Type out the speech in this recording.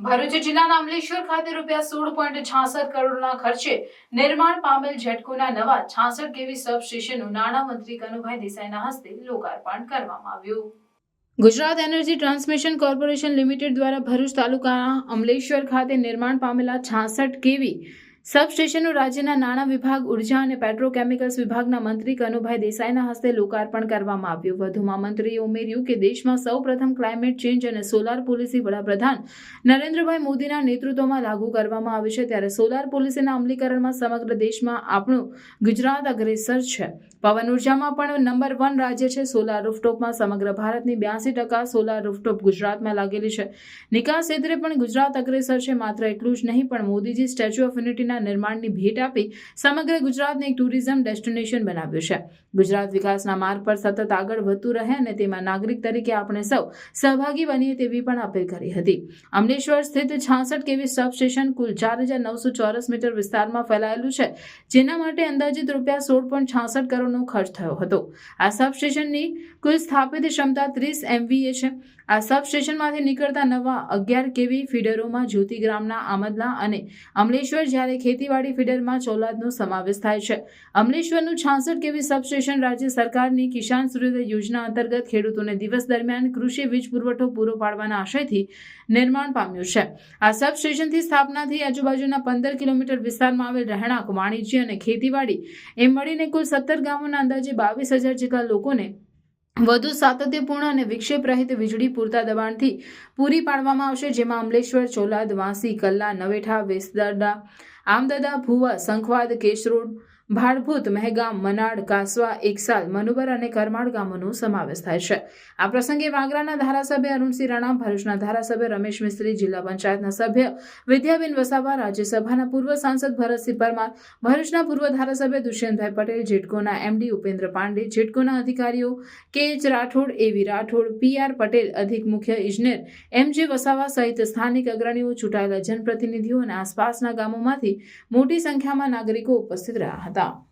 ભરૂચ જિલ્લાના અમલેશ્વર ખાતે રૂપિયા સોળ પોઈન્ટ છાસઠ કરોડના ખર્ચે નિર્માણ પામેલ ઝેટકોના નવા છાસઠ કેવી સબસ્ટેશનનું નાણામંત્રી કનુભાઈ દેસાઈના હસ્તે લોકાર્પણ કરવામાં આવ્યું. Gujarat energy transmission corporation limited દ્વારા ભરૂચ તાલુકાના અમલેશ્વર ખાતે નિર્માણ પામેલા છાસઠ કેવી સબસ્ટેશનનું રાજ્યના નાણાં વિભાગ, ઊર્જા અને પેટ્રોકેમિકલ્સ વિભાગના મંત્રી કનુભાઈ દેસાઈના હસ્તે લોકાર્પણ કરવામાં આવ્યું. વધુમાં મંત્રીએ ઉમેર્યું કે દેશમાં સૌપ્રથમ ક્લાઇમેટ ચેન્જ અને સોલાર પોલિસી વડાપ્રધાન નરેન્દ્રભાઈ મોદીના નેતૃત્વમાં લાગુ કરવામાં આવી છે, ત્યારે સોલાર પોલિસીના અમલીકરણમાં સમગ્ર દેશમાં આપણું ગુજરાત અગ્રેસર છે. પવન ઉર્જામાં પણ નંબર વન રાજ્ય છે. સોલાર રૂફટોપમાં સમગ્ર ભારતની બ્યાસી ટકા સોલાર રૂફટોપ ગુજરાતમાં લાગેલી છે. નિકાસ ક્ષેત્રે પણ ગુજરાત અગ્રેસર છે, માત્ર એટલું જ નહીં, પણ મોદીજી સ્ટેચ્યુ ઓફ યુનિટીના નિર્માણની ભેટ આપી સમગ્ર ગુજરાતને એક ટુરિઝમ ડેસ્ટિનેશન બનાવ્યું છે. ગુજરાત વિકાસના માર્ગ પર સતત આગળ વધતું રહે અને તેમાં નાગરિક તરીકે આપણે સૌ સહભાગી બનીએ તેવી પણ અપીલ કરી હતી. અમલેશ્વર સ્થિત છાસઠ કેવી સબસ્ટેશન કુલ ચાર હજાર નવસો ચોરસ મીટર વિસ્તારમાં ફેલાયેલું છે, જેના માટે અંદાજિત રૂપિયા સોળ પોઈન્ટ છાસઠ કરોડનો ખર્ચ થયો હતો. આ સબસ્ટેશનની કુલ સ્થાપિત ક્ષમતા ત્રીસ એમવીએ છે. આ સબસ્ટેશનમાંથી નીકળતા નવા અગિયાર કેવી ફીડરોમાં જ્યોતિગ્રામના આમદલા અને અમલેશ્વર જ્યારે ખેતીવાડી ફીડરમાં ચોલાદનો સમાવેશ થાય છે. અમલેશ્વરનું છાસઠ કેવી સબસ્ટેશન રાજ્ય સરકારની કિસાન સૂર્યોદય યોજના અંતર્ગત ખેડૂતોને દિવસ દરમિયાન કૃષિ વીજ પુરવઠો પૂરો પાડવાના આશયથી નિર્માણ પામ્યું છે. આ સબસ્ટેશનથી સ્થાપનાથી આજુબાજુના પંદર કિલોમીટર વિસ્તારમાં આવેલ રહેણાંક, વાણિજ્ય અને ખેતીવાડી એમ મળીને કુલ સત્તર ગામોના અંદાજે બાવીસ હજાર જેટલા લોકોને વધુ સાતત્યપૂર્ણ અને વિક્ષેપ રહિત વીજળી પૂરતા દબાણથી પૂરી પાડવામાં આવશે, જેમાં અમલેશ્વર, ચોલાદ, વાંસી, કલ્લા, નવેઠા વેસદરડા આમદદા, ભુવા, સંખવાદ કેશરોડ ભાડભૂત મહેગામ, મનાડ, કાસવા, એકસાલ, મનુબર અને કરમાળ ગામોનો સમાવેશ થાય છે. આ પ્રસંગે વાગરાના ધારાસભ્ય અરુણસિંહ રાણા, ભરૂચના ધારાસભ્ય રમેશ મિસ્ત્રી, જિલ્લા પંચાયતના સભ્ય વિદ્યાબેન વસાવા, રાજ્યસભાના પૂર્વ સાંસદ ભરતસિંહ પરમાર, ભરૂચના પૂર્વ ધારાસભ્ય દુષ્યંતભાઈ પટેલ, જેટકોના એમડી ઉપેન્દ્ર પાંડે, જેટકોના અધિકારીઓ કે એચ રાઠોડ એવી રાઠોડ, પી આર પટેલ, અધિક મુખ્ય ઇજનેર, એમ જે વસાવા સહિત સ્થાનિક અગ્રણીઓ ચૂંટાયેલા જનપ્રતિનિધિઓ અને આસપાસના ગામોમાંથી મોટી સંખ્યામાં નાગરિકો ઉપસ્થિત રહ્યા હતા. tá?